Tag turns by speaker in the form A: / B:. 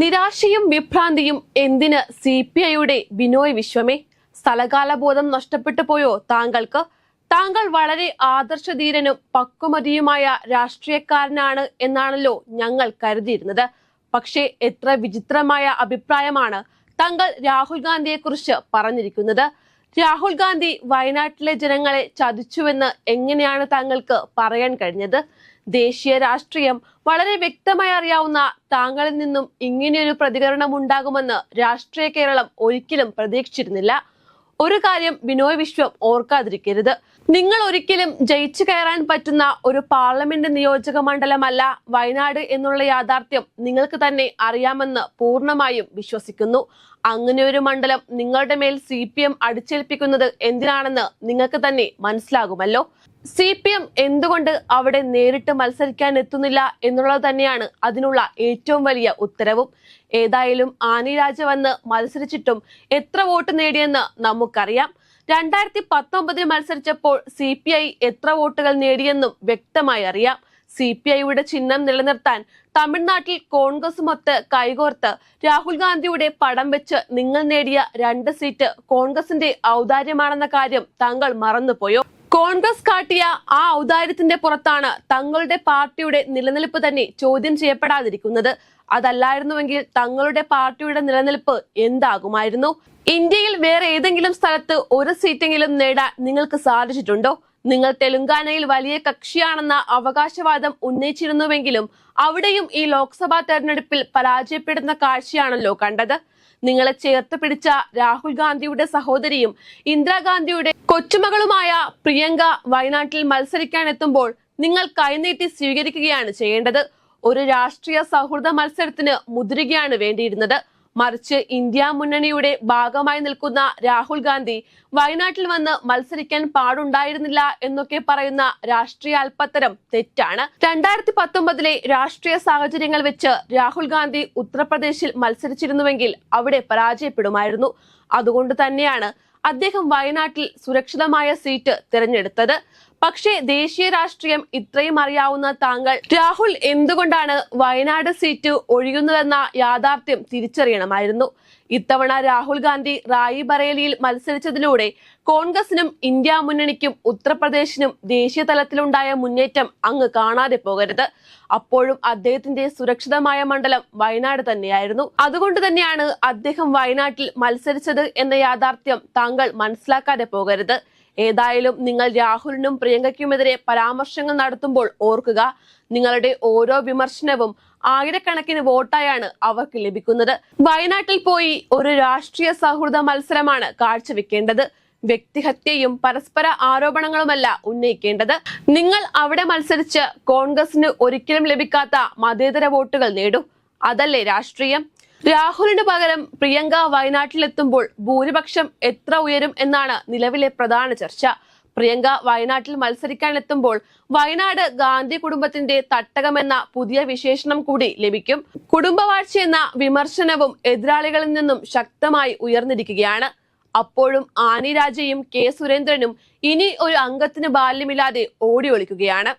A: നിരാശയും വിഭ്രാന്തിയും എന്തിന് C P ഐയുടെ ബിനോയ് വിശ്വമേ? സ്ഥലകാലബോധം നഷ്ടപ്പെട്ടു പോയോ താങ്കൾക്ക്? താങ്കൾ വളരെ ആദർശധീരനും പക്വമതിയുമായ രാഷ്ട്രീയക്കാരനാണ് എന്നാണല്ലോ ഞങ്ങൾ കരുതിയിരുന്നത്. പക്ഷേ എത്ര വിചിത്രമായ അഭിപ്രായമാണ് താങ്കൾ രാഹുൽ ഗാന്ധിയെ കുറിച്ച് പറഞ്ഞിരിക്കുന്നത്. രാഹുൽ ഗാന്ധി വയനാട്ടിലെ ജനങ്ങളെ ചതിച്ചുവെന്ന് എങ്ങനെയാണ് താങ്കൾക്ക് പറയാൻ കഴിഞ്ഞത്? ദേശീയ രാഷ്ട്രീയം വളരെ വ്യക്തമായി അറിയാവുന്ന താങ്കളിൽ നിന്നും ഇങ്ങനെയൊരു പ്രതികരണം ഉണ്ടാകുമെന്ന് രാഷ്ട്രീയ കേരളം ഒരിക്കലും പ്രതീക്ഷിച്ചിരുന്നില്ല. ഒരു കാര്യം ബിനോയ് വിശ്വം ഓർക്കാതിരിക്കരുത്. നിങ്ങൾ ഒരിക്കലും ജയിച്ചു കയറാൻ പറ്റുന്ന ഒരു പാർലമെന്റ് നിയോജക മണ്ഡലമല്ല വയനാട് എന്നുള്ള യാഥാർത്ഥ്യം നിങ്ങൾക്ക് തന്നെ അറിയാമെന്ന് പൂർണമായും വിശ്വസിക്കുന്നു. അങ്ങനെ ഒരു മണ്ഡലം നിങ്ങളുടെ മേൽ സി പി എം അടിച്ചേൽപ്പിക്കുന്നത് എന്തിനാണെന്ന് നിങ്ങൾക്ക് തന്നെ മനസ്സിലാകുമല്ലോ. സി പി എം എന്തുകൊണ്ട് അവിടെ നേരിട്ട് മത്സരിക്കാൻ എത്തുന്നില്ല എന്നുള്ളത് തന്നെയാണ് അതിനുള്ള ഏറ്റവും വലിയ ഉത്തരവും. ഏതായാലും ആനി രാജ വന്ന് മത്സരിച്ചിട്ടും എത്ര വോട്ട് നേടിയെന്ന് നമുക്കറിയാം. രണ്ടായിരത്തി പത്തൊമ്പതിൽ മത്സരിച്ചപ്പോൾ സി പി ഐ എത്ര വോട്ടുകൾ നേടിയെന്നും വ്യക്തമായി അറിയാം. സി പി ഐയുടെ ചിഹ്നം നിലനിർത്താൻ തമിഴ്നാട്ടിൽ കോൺഗ്രസുമൊത്ത് കൈകോർത്ത് രാഹുൽ ഗാന്ധിയുടെ പടം വെച്ച് നിങ്ങൾ നേടിയ രണ്ട് സീറ്റ് കോൺഗ്രസിന്റെ ഔദാര്യമാണെന്ന കാര്യം താങ്കൾ മറന്നുപോയോ? കോൺഗ്രസ് കാട്ടിയ ആ ഔദാര്യത്തിന്റെ പുറത്താണ് തങ്ങളുടെ പാർട്ടിയുടെ നിലനിൽപ്പ് തന്നെ ചോദ്യം ചെയ്യപ്പെടാതിരിക്കുന്നത്. അതല്ലായിരുന്നുവെങ്കിൽ തങ്ങളുടെ പാർട്ടിയുടെ നിലനിൽപ്പ് എന്താകുമായിരുന്നു? ഇന്ത്യയിൽ വേറെ ഏതെങ്കിലും സ്ഥലത്ത് ഒരു സീറ്റെങ്കിലും നേടാൻ നിങ്ങൾക്ക് സാധിച്ചിട്ടുണ്ടോ? നിങ്ങൾ തെലുങ്കാനയിൽ വലിയ കക്ഷിയാണെന്ന അവകാശവാദം ഉന്നയിച്ചിരുന്നുവെങ്കിലും അവിടെയും ഈ ലോക്സഭാ തെരഞ്ഞെടുപ്പിൽ പരാജയപ്പെടുന്ന കാഴ്ചയാണല്ലോ കണ്ടത്. നിങ്ങളെ ചേർത്ത് പിടിച്ച രാഹുൽ ഗാന്ധിയുടെ സഹോദരിയും ഇന്ദിരാഗാന്ധിയുടെ കൊച്ചുമകളുമായ പ്രിയങ്ക വയനാട്ടിൽ മത്സരിക്കാൻ എത്തുമ്പോൾ നിങ്ങൾ കൈനീട്ടി സ്വീകരിക്കുകയാണ് ചെയ്യേണ്ടത്. ഒരു രാഷ്ട്രീയ സൗഹൃദ മത്സരത്തിന് മുതിരുകയാണ് വേണ്ടിയിരുന്നത്. മറിച്ച് ഇന്ത്യ മുന്നണിയുടെ ഭാഗമായി നിൽക്കുന്ന രാഹുൽ ഗാന്ധി വയനാട്ടിൽ വന്ന് മത്സരിക്കാൻ പാടുണ്ടായിരുന്നില്ല എന്നൊക്കെ പറയുന്ന രാഷ്ട്രീയ അല്പത്തരം തെറ്റാണ്. രണ്ടായിരത്തി പത്തൊമ്പതിലെ രാഷ്ട്രീയ സാഹചര്യങ്ങൾ വെച്ച് രാഹുൽ ഗാന്ധി ഉത്തർപ്രദേശിൽ മത്സരിച്ചിരുന്നുവെങ്കിൽ അവിടെ പരാജയപ്പെടുമായിരുന്നു. അതുകൊണ്ട് തന്നെയാണ് അദ്ദേഹം വയനാട്ടിൽ സുരക്ഷിതമായ സീറ്റ് തിരഞ്ഞെടുത്തത്. പക്ഷേ ദേശീയ രാഷ്ട്രീയം ഇത്രയും അറിയാവുന്ന താങ്കൾ രാഹുൽ എന്തുകൊണ്ടാണ് വയനാട് സീറ്റ് ഒഴിയുന്നതെന്ന യാഥാർത്ഥ്യം തിരിച്ചറിയണമായിരുന്നു. ഇത്തവണ രാഹുൽ ഗാന്ധി റായി ബറേലിയിൽ മത്സരിച്ചതിലൂടെ കോൺഗ്രസിനും ഇന്ത്യ മുന്നണിക്കും ഉത്തർപ്രദേശിനും ദേശീയ തലത്തിലുണ്ടായ മുന്നേറ്റം അങ്ങ് കാണാതെ പോകരുത്. അപ്പോഴും അദ്ദേഹത്തിന്റെ സുരക്ഷിതമായ മണ്ഡലം വയനാട് തന്നെയായിരുന്നു. അതുകൊണ്ട് തന്നെയാണ് അദ്ദേഹം വയനാട്ടിൽ മത്സരിച്ചത് എന്ന യാഥാർത്ഥ്യം താങ്കൾ മനസ്സിലാക്കാതെ പോകരുത്. ഏതായാലും നിങ്ങൾ രാഹുലിനും പ്രിയങ്കയ്ക്കുമെതിരെ പരാമർശങ്ങൾ നടത്തുമ്പോൾ ഓർക്കുക നിങ്ങളുടെ ഓരോ വിമർശനവും ആയിരക്കണക്കിന് വോട്ടായാണ് അവർക്ക് ലഭിക്കുന്നത്. വയനാട്ടിൽ പോയി ഒരു രാഷ്ട്രീയ സൗഹൃദ മത്സരമാണ് കാഴ്ചവെക്കേണ്ടത്. വ്യക്തിഹത്യയും പരസ്പര ആരോപണങ്ങളുമല്ല ഉന്നയിക്കേണ്ടത്. നിങ്ങൾ അവിടെ മത്സരിച്ച് കോൺഗ്രസിന് ഒരിക്കലും ലഭിക്കാത്ത മതേതര വോട്ടുകൾ നേടും. അതല്ലേ രാഷ്ട്രീയം? രാഹുലിന് പകരം പ്രിയങ്ക വയനാട്ടിലെത്തുമ്പോൾ ഭൂരിപക്ഷം എത്ര ഉയരും എന്നാണ് നിലവിലെ പ്രധാന ചർച്ച. പ്രിയങ്ക വയനാട്ടിൽ മത്സരിക്കാൻ എത്തുമ്പോൾ വയനാട് ഗാന്ധി കുടുംബത്തിന്റെ തട്ടകമെന്ന പുതിയ വിശേഷണം കൂടി ലഭിക്കും. കുടുംബവാഴ്ച എന്ന വിമർശനവും എതിരാളികളിൽ നിന്നും ശക്തമായി ഉയർന്നിരിക്കുകയാണ്. അപ്പോഴും ആനി രാജയും കെ സുരേന്ദ്രനും ഇനി ഒരു അംഗത്തിന് ബാല്യമില്ലാതെ ഓടി ഒളിക്കുകയാണ്.